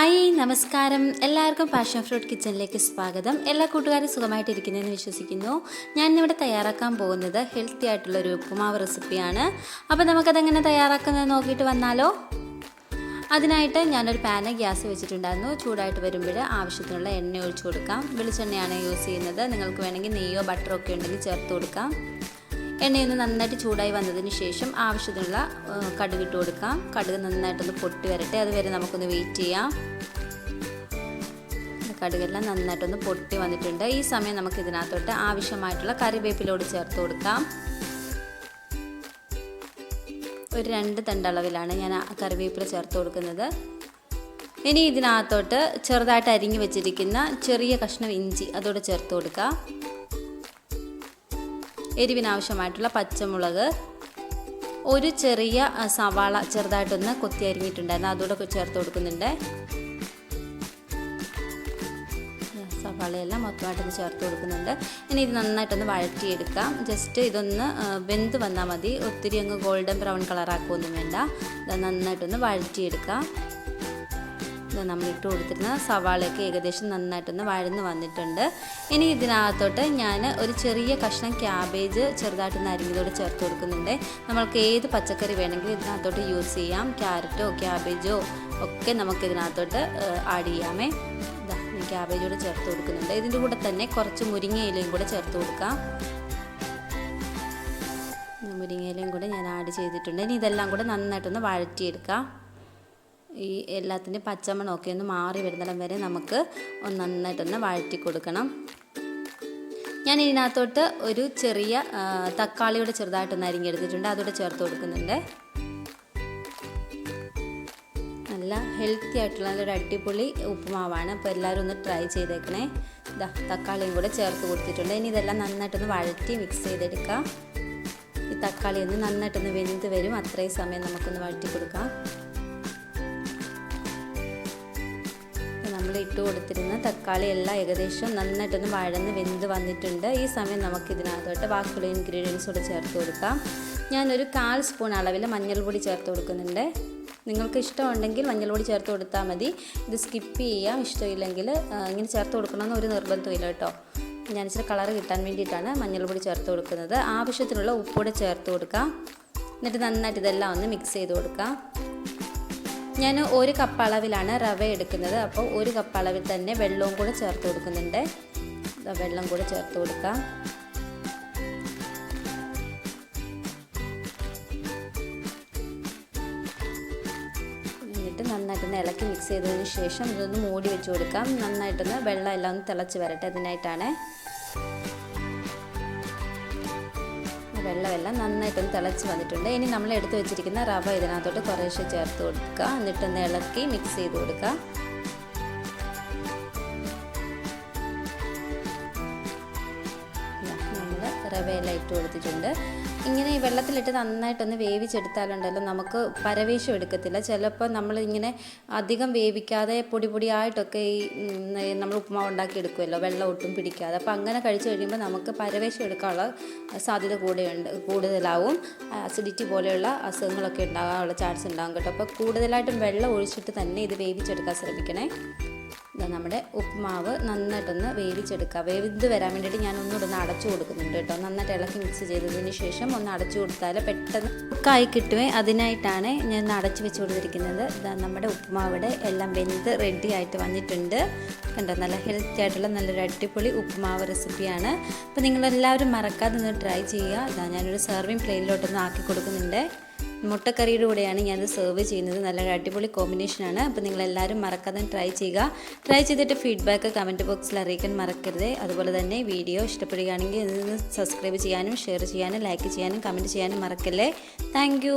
Hi നമസ്കാരം. എല്ലാവർക്കും passion fruit കിച്ചണിലേക്ക് സ്വാഗതം. എല്ലാ കൂട്ടുകാരും സുഖമായിട്ടിരിക്കുന്നതെന്ന് വിശ്വസിക്കുന്നു. ഞാൻ ഇവിടെ തയ്യാറാക്കാൻ പോകുന്നത് ഹെൽത്തി ആയിട്ടുള്ള ഒരു ഉപ്പുമാവ് റെസിപ്പിയാണ് അപ്പോൾ നമുക്കതെങ്ങനെ തയ്യാറാക്കുന്നത് നോക്കിയിട്ട് വന്നാലോ? അതിനായിട്ട് ഞാനൊരു പാന് ഗ്യാസ് വെച്ചിട്ടുണ്ടായിരുന്നു. ചൂടായിട്ട് വരുമ്പോൾ ആവശ്യത്തിനുള്ള എണ്ണ ഒഴിച്ചു കൊടുക്കാം. വെളിച്ചെണ്ണയാണ് യൂസ് ചെയ്യുന്നത്. നിങ്ങൾക്ക് വേണമെങ്കിൽ നെയ്യോ ബട്ടറോ ഒക്കെ ഉണ്ടെങ്കിൽ ചേർത്ത് കൊടുക്കാം. എണ്ണയൊന്ന് നന്നായിട്ട് ചൂടായി വന്നതിന് ശേഷം ആവശ്യത്തിനുള്ള കടുക് ഇട്ട് കൊടുക്കാം. കടുക് നന്നായിട്ടൊന്ന് പൊട്ടി വരട്ടെ. അതുവരെ നമുക്കൊന്ന് വെയിറ്റ് ചെയ്യാം. കടുകെല്ലാം നന്നായിട്ടൊന്ന് പൊട്ടി വന്നിട്ടുണ്ട്. ഈ സമയം നമുക്ക് ഇതിനകത്തോട്ട് ആവശ്യമായിട്ടുള്ള കറിവേപ്പിലോട് ചേർത്ത് കൊടുക്കാം. ഒരു രണ്ട് തണ്ടളവിലാണ് ഞാൻ കറിവേപ്പില ചേർത്ത് കൊടുക്കുന്നത്. ഇനി ഇതിനകത്തോട്ട് ചെറുതായിട്ട് അരിഞ്ഞു വെച്ചിരിക്കുന്ന ചെറിയ കഷ്ണം ഇഞ്ചി അതോടെ ചേർത്ത് കൊടുക്കാം. എരിവിനാവശ്യമായിട്ടുള്ള പച്ചമുളക് ഒരു ചെറിയ സവാള ചെറുതായിട്ടൊന്ന് കൊത്തി അരിഞ്ഞിട്ടുണ്ടായിരുന്നു. അതുകൂടെ ചേർത്ത് കൊടുക്കുന്നുണ്ട്. സവാളയെല്ലാം മൊത്തമായിട്ടൊന്ന് ചേർത്ത് കൊടുക്കുന്നുണ്ട്. ഇനി ഇത് നന്നായിട്ടൊന്ന് വഴറ്റിയെടുക്കാം. ജസ്റ്റ് ഇതൊന്ന് വെന്ത് വന്നാൽ മതി. ഒത്തിരി അങ്ങ് ഗോൾഡൻ ബ്രൗൺ കളറാക്കുമൊന്നും വേണ്ട. ഇത് നന്നായിട്ടൊന്ന് വഴറ്റിയെടുക്കാം. നമ്മൾ ഇട്ട് കൊടുത്തിരുന്ന സവാളയൊക്കെ ഏകദേശം നന്നായിട്ടൊന്ന് വഴന്ന് വന്നിട്ടുണ്ട്. ഇനി ഇതിനകത്തോട്ട് ഞാൻ ഒരു ചെറിയ കഷ്ണം ക്യാബേജ് ചെറുതായിട്ട് നരിഞ്ഞതോടെ ചേർത്ത് കൊടുക്കുന്നുണ്ട്. നമ്മൾക്ക് ഏത് പച്ചക്കറി വേണമെങ്കിലും ഇതിനകത്തോട്ട് യൂസ് ചെയ്യാം. ക്യാരറ്റോ ക്യാബേജോ ഒക്കെ നമുക്ക് ഇതിനകത്തോട്ട് ആഡ് ചെയ്യാമേ. ക്യാബേജോട് ചേർത്ത് കൊടുക്കുന്നുണ്ട്. ഇതിന്റെ കൂടെ തന്നെ കുറച്ച് മുരിങ്ങയിലയും കൂടെ ചേർത്ത് കൊടുക്കാം. മുരിങ്ങയിലയും കൂടെ ഞാൻ ആഡ് ചെയ്തിട്ടുണ്ട്. ഇനി ഇതെല്ലാം കൂടെ നന്നായിട്ടൊന്ന് വഴറ്റിയെടുക്കാം. ഈ എല്ലാത്തിന്റെയും പച്ചമണമൊക്കെ ഒന്ന് മാറി വരുന്നിടം വരെ നമുക്ക് ഒന്ന് നന്നായിട്ടൊന്ന് വഴറ്റി കൊടുക്കണം. ഞാൻ ഇതിനകത്തോട്ട് ഒരു ചെറിയ തക്കാളിയുടെ ചെറുതായിട്ടൊന്ന് അരിഞ്ഞെടുത്തിട്ടുണ്ട്. അതോടെ ചേർത്ത് കൊടുക്കുന്നുണ്ട്. നല്ല ഹെൽത്തി ആയിട്ടുള്ള നല്ലൊരു അടിപൊളി ഉപ്പുമാവാണ്. അപ്പോൾ എല്ലാവരും ഒന്ന് ട്രൈ ചെയ്തേക്കണേ. ഇതാ തക്കാളിയും കൂടെ ചേർത്ത് കൊടുത്തിട്ടുണ്ട്. ഇനി ഇതെല്ലാം നന്നായിട്ടൊന്ന് വഴറ്റി മിക്സ് ചെയ്തെടുക്കാം. ഈ തക്കാളി ഒന്ന് നന്നായിട്ടൊന്ന് വെന്ത് വരും. അത്രയും സമയം നമുക്കൊന്ന് വഴറ്റി കൊടുക്കാം. ഇട്ട് കൊടുത്തിരുന്ന തക്കാളി എല്ലാം ഏകദേശം നന്നായിട്ടൊന്ന് വഴന്ന് വെന്ത് വന്നിട്ടുണ്ട്. ഈ സമയം നമുക്ക് ഇതിനകത്തോട്ട് ബാക്കിയുള്ള ഇൻഗ്രീഡിയൻസ് കൂടെ ചേർത്ത് കൊടുക്കാം. ഞാനൊരു കാൽ സ്പൂൺ അളവിൽ മഞ്ഞൾപ്പൊടി ചേർത്ത് കൊടുക്കുന്നുണ്ട്. നിങ്ങൾക്ക് ഇഷ്ടമുണ്ടെങ്കിൽ മഞ്ഞൾപ്പൊടി ചേർത്ത് കൊടുത്താൽ മതി. ഇത് സ്കിപ്പ് ചെയ്യാം. ഇഷ്ടമില്ലെങ്കിൽ ഇങ്ങനെ ചേർത്ത് കൊടുക്കണമെന്ന് ഒരു നിർബന്ധമില്ല കേട്ടോ. ഞാൻ ഇച്ചിരി കളർ കിട്ടാൻ വേണ്ടിയിട്ടാണ് മഞ്ഞൾപ്പൊടി ചേർത്ത് കൊടുക്കുന്നത്. ആവശ്യത്തിനുള്ള ഉപ്പൂടെ ചേർത്ത് കൊടുക്കാം. എന്നിട്ട് നന്നായിട്ട് ഇതെല്ലാം ഒന്ന് മിക്സ് ചെയ്ത് കൊടുക്കാം. ഞാൻ ഒരു കപ്പ് അളവിലാണ് റവ എടുക്കുന്നത്. അപ്പോൾ ഒരു കപ്പ് അളവിൽ തന്നെ വെള്ളവും കൂടെ ചേർത്ത് കൊടുക്കുന്നുണ്ട്. വെള്ളം കൂടെ ചേർത്ത് കൊടുക്കാം. നന്നായിട്ടൊന്ന് ഇളക്കി മിക്സ് ചെയ്തതിന് ശേഷം ഇതൊന്ന് മൂടി വെച്ച് കൊടുക്കാം. നന്നായിട്ടൊന്ന് വെള്ളം എല്ലാം ഒന്ന് തിളച്ച് വരട്ടെ അതിനായിട്ടാണ്. വെള്ളമെല്ലാം നന്നായിട്ടൊന്ന് തിളച്ച് വന്നിട്ടുണ്ട്. ഇനി നമ്മൾ എടുത്തു വെച്ചിരിക്കുന്ന റവ ഇതിനകത്തോട്ട് കുറേശ്ശെ ചേർത്ത് കൊടുക്കുക. എന്നിട്ടൊന്ന് ഇളക്കി മിക്സ് ചെയ്ത് കൊടുക്കുക. ഇട്ട് കൊടുത്തിട്ടുണ്ട്. ഇങ്ങനെ വെള്ളത്തിലിട്ട് നന്നായിട്ടൊന്ന് വേവിച്ചെടുത്താലുണ്ടല്ലോ നമുക്ക് പരവേശം എടുക്കത്തില്ല. ചിലപ്പോൾ നമ്മൾ ഇങ്ങനെ അധികം വേവിക്കാതെ പൊടി പൊടിയായിട്ടൊക്കെ ഈ നമ്മൾ ഉപ്പുമാവ് ഉണ്ടാക്കി എടുക്കുമല്ലോ വെള്ളം ഒട്ടും പിടിക്കാതെ. അപ്പോൾ അങ്ങനെ കഴിച്ചു കഴിയുമ്പോൾ നമുക്ക് പരവേശം എടുക്കാനുള്ള സാധ്യത കൂടെയുണ്ട് കൂടുതലാവും. അസിഡിറ്റി പോലെയുള്ള അസുഖങ്ങളൊക്കെ ഉണ്ടാകാനുള്ള ചാൻസ് ഉണ്ടാകും കേട്ടോ. അപ്പോൾ കൂടുതലായിട്ടും വെള്ളം ഒഴിച്ചിട്ട് തന്നെ ഇത് വേവിച്ചെടുക്കാൻ ശ്രമിക്കണേ. നമ്മുടെ ഉപ്മാവ് നന്നായിട്ടൊന്ന് വേവിച്ചെടുക്കുക. വേവിത് വരാൻ വേണ്ടിയിട്ട് ഞാൻ ഒന്നുകൂടെ ഒന്ന് അടച്ചു കൊടുക്കുന്നുണ്ട് കേട്ടോ. നന്നായിട്ട് ഇളക്കി മിക്സ് ചെയ്തതിന് ശേഷം ഒന്ന് അടച്ചു കൊടുത്താൽ പെട്ടെന്ന് കുക്കായി കിട്ടുമേ അതിനായിട്ടാണ് ഞാൻ അടച്ചു വെച്ച് കൊടുത്തിരിക്കുന്നത്. നമ്മുടെ ഉപ്പുമാവിടെ എല്ലാം വെന്ത് റെഡി ആയിട്ട് വന്നിട്ടുണ്ട്. കണ്ടോ? നല്ല ഹെൽത്തി ആയിട്ടുള്ള നല്ലൊരു അടിപൊളി ഉപ്പുമാവ് റെസിപ്പിയാണ് അപ്പോൾ നിങ്ങളെല്ലാവരും മറക്കാതെ ഒന്ന് ട്രൈ ചെയ്യുക. ഇതാ ഞാനൊരു സെർവിങ് പ്ലേറ്റിലോട്ടൊന്ന് ആക്കി കൊടുക്കുന്നുണ്ട്. മുട്ടക്കറിയുടെ കൂടെയാണ് ഞാനത് സെർവ് ചെയ്യുന്നത്. നല്ല അടിപൊളി കോമ്പിനേഷനാണ് അപ്പോൾ നിങ്ങളെല്ലാവരും മറക്കാതെ ട്രൈ ചെയ്യുക. ട്രൈ ചെയ്തിട്ട് ഫീഡ്ബാക്ക് കമന്റ് ബോക്സിൽ അറിയിക്കാൻ മറക്കരുത്. അതുപോലെ തന്നെ വീഡിയോ ഇഷ്ടപ്പെടുകയാണെങ്കിൽ സബ്സ്ക്രൈബ് ചെയ്യാനും ഷെയർ ചെയ്യാനും ലൈക്ക് ചെയ്യാനും കമന്റ് ചെയ്യാനും മറക്കല്ലേ. താങ്ക്